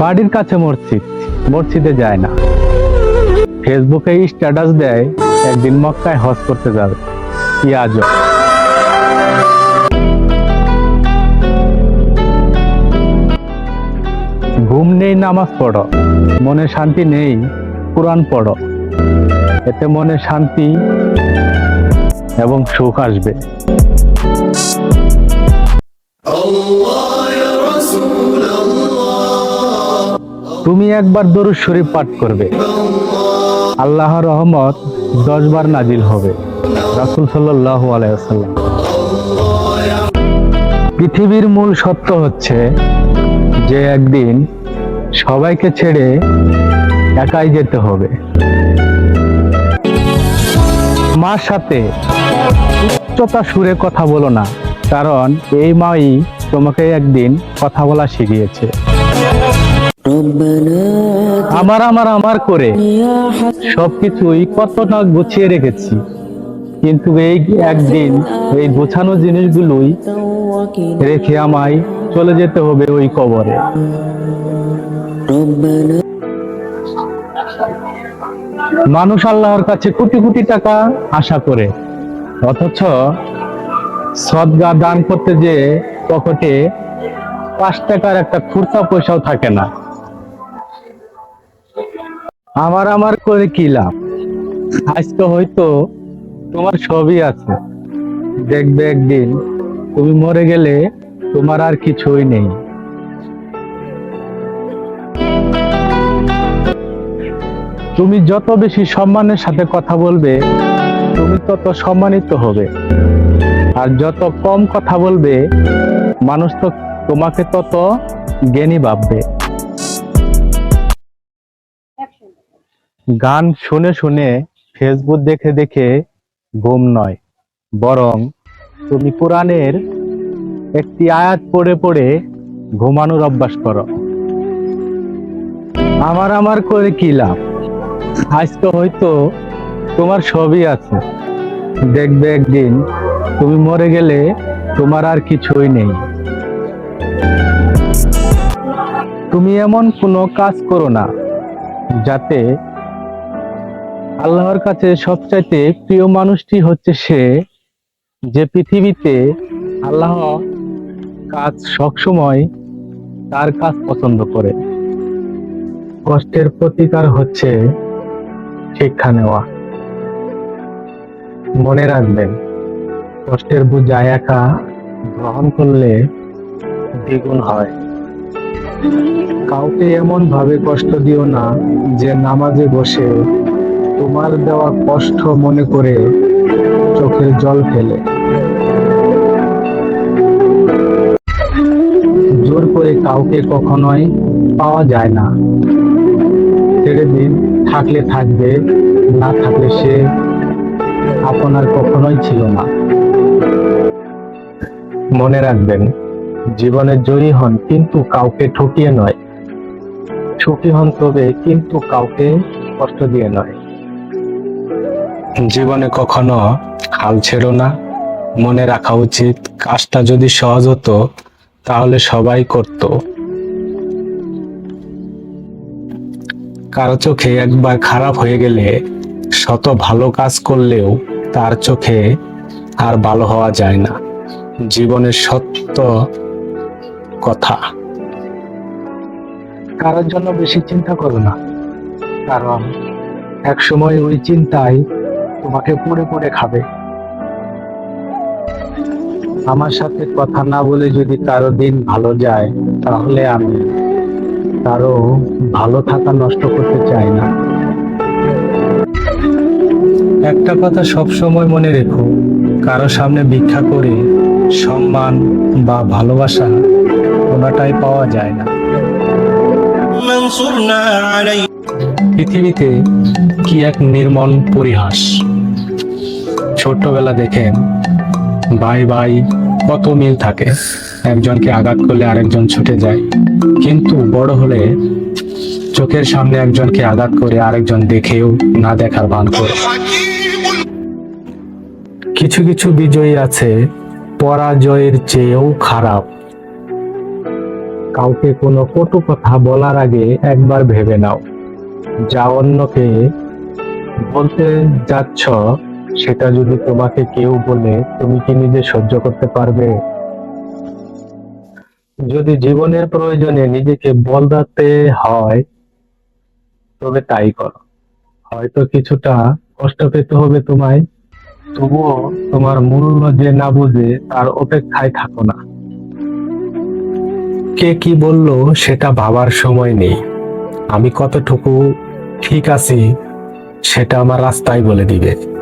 বাড়ির কাছে মসজিদ, মসজিদে যায় না। ফেসবুকে স্ট্যাটাস দেয়, একদিন মক্কায় হজ করতে যাবে। আজব। ঘুম নেই, নামাজ পড়ো। মনে শান্তি নেই, কোরআন পড়ো। এতে মনে শান্তি এবং সুখ আসবে। তুমি একবার দরুদ শরীফ পাঠ করবে। আল্লাহ রহমত দশবার নাজিল হবে। রাসুল সাল্লাহ আলাইসাল্লাম পৃথিবীর মূল সত্য হচ্ছে যে একদিন সবাইকে ছেড়ে একাই যেতে হবে। মার সাথে উচ্চতা সুরে কথা বলো না, কারণ এই মাই তোমাকে একদিন কথা বলা শিখিয়েছে। আমার আমার আমার করে সবকিছুই কত না গুছিয়ে রেখেছি। কিন্তু এই একদিন এই গোছানো জিনিসগুলোই রেখে আমায় চলে যেতে হবে ওই কবরে। মানুষ আল্লাহর কাছে কোটি কোটি টাকা আশা করে। অথচ সদগা দান করতে যে পকেটে পাঁচ টাকার একটা খুর্তা পয়সাও থাকে না। আমার আমার করে কি লাভ? আজকে হয়তো তোমার সবই আছে। দেখবে একদিন তুমি মরে গেলে তোমার আর কিছুই নেই। তুমি যত বেশি সম্মানের সাথে কথা বলবে, তুমি তত সম্মানিত হবে। আর যত কম কথা বলবে, মানুষ তো তোমাকে তত জ্ঞানী ভাববে। গান শুনে শুনে ফেসবুক দেখে দেখে ঘুম নয়, বরং তুমি কোরআনের একটি আয়াত পড়ে পড়ে ঘুমানোর অভ্যাস করো। আমার আমার করে কি লাভ? আজকে হয়তো তোমার সবই আছে। দেখবে একদিন তুমি মরে গেলে তোমার আর কিছুই নেই। তুমি এমন কোনো কাজ করো না যাতে আল্লাহর কাছে সবচাইতে প্রিয় মানুষটি হচ্ছে সে, যে পৃথিবীতে আল্লাহ কাজ সবসময় তার কাজ পছন্দ করে। কষ্টের প্রতিকার হচ্ছে শিক্ষা নেওয়া। মনে রাখবেন, কষ্টের বোঝা একা গ্রহণ করলে দ্বিগুণ হয়। কাউকে এমন ভাবে কষ্ট দিও না যে নামাজে বসে তোমার দেওয়া কষ্ট মনে করে চোখের জল ফেলে। জোর করে কাউকে কখনোই পাওয়া যায় না। ছেড়ে দিন, থাকলে থাকবে, না থাকলে সে আপনার কখনোই ছিল না। মনে রাখবেন, জীবনে জয়ী হন কিন্তু কাউকে ঠকিয়ে নয়। সুখী হন তবে কিন্তু কাউকে কষ্ট দিয়ে নয়। জীবনে কখনো হাল ছেড়ো না। মনে রাখা উচিত, কাজটা যদি সহজ হতো, তাহলে সবাই করত। কারও চোখে একবার খারাপ হয়ে গেলে শত ভালো কাজ করলেও তার চোখে আর ভালো হওয়া যায় না। জীবনের সত্য কথা। কারোর জন্য বেশি চিন্তা করো না। কারণ এক সময় ওই চিন্তায় তোমাকে পড়ে পড়ে খাবে। আমার সাথে কথা না বলে যদি কারও দিন ভালো যায়, তাহলে আমি কারও ভালো থাকা নষ্ট করতে চাই না। একটা কথা সব সময় মনে রেখো, কারও সামনে ভিক্ষা করে সম্মান বা ভালোবাসা কোনটাই পাওয়া যায় না। পৃথিবীতে কি এক নির্মল পরিহাস? ছোট্টবেলা দেখেন ভাই ভাই কত মিল থাকে। একজনকে আঘাত করলে আরেকজন ছুটে যায়। কিন্তু বড় হলে চোখের সামনে একজনকে আঘাত করে আরেকজন দেখেও না দেখার ভান করে। কিছু কিছু বিজয়ী আছে, পরাজয়ের চেয়েও খারাপ। কাউকে কোনো কটু কথা বলার আগে একবার ভেবে নাও। যা অন্যকে বলতে যাচ্ছ সেটা যদি তোমাকে কেউ বলে, তুমি কি নিজে সহ্য করতে পারবে? যদি জীবনের প্রয়োজনে নিজেকে বদলাতে হয়, তবে তাই করো। হয়তো কিছুটা কষ্ট পেতে হবে তোমায়, তবুও তোমার মূল্য যে না বুঝে, তার অপেক্ষায় থাকো না। কে কি বলল, সেটা ভাবার সময় নেই। আমি কতটুকু ঠিক আছি, সেটা আমার রাস্তায় বলে দিবে।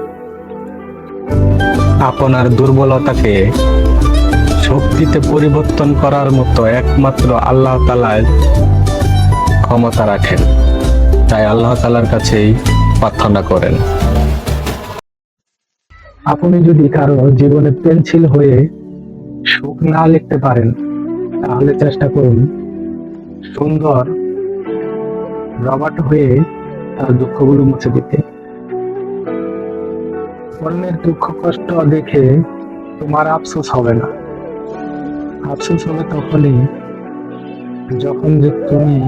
আপনার দুর্বলতাকে শক্তিতে পরিবর্তন করার মতো একমাত্র আল্লাহ তালার ক্ষমতা রাখেন। তাই আল্লাহ তালার কাছেই প্রার্থনা করেন। আপনি যদি কারও জীবনে পেন্সিল হয়ে সুখ না লিখতে পারেন, তাহলে চেষ্টা করুন সুন্দর রবার্ট হয়ে তার দুঃখগুলো মুছে দিতে। অন্যের দুঃখ, কষ্ট দেখে তোমার আফসোস হবে না। আফসোস হবে তখনই যখন যে তুমি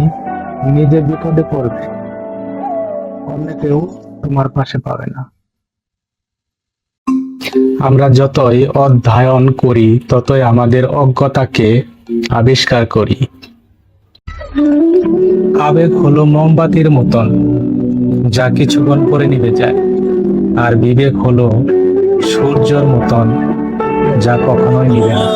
নিজে বিপদে পড়বে, অন্য কেউ তোমার পাশে পাবে না। আমরা যতই অধ্যয়ন করি, ততই আমাদের অজ্ঞতাকে আবিষ্কার করি। আবেগ হলো মোমবাতির মতন, যা কিছুক্ষণ পরে নিভে যায়। আর বিবেক হলো সূর্যর মতন যা কখনোই নিবে না।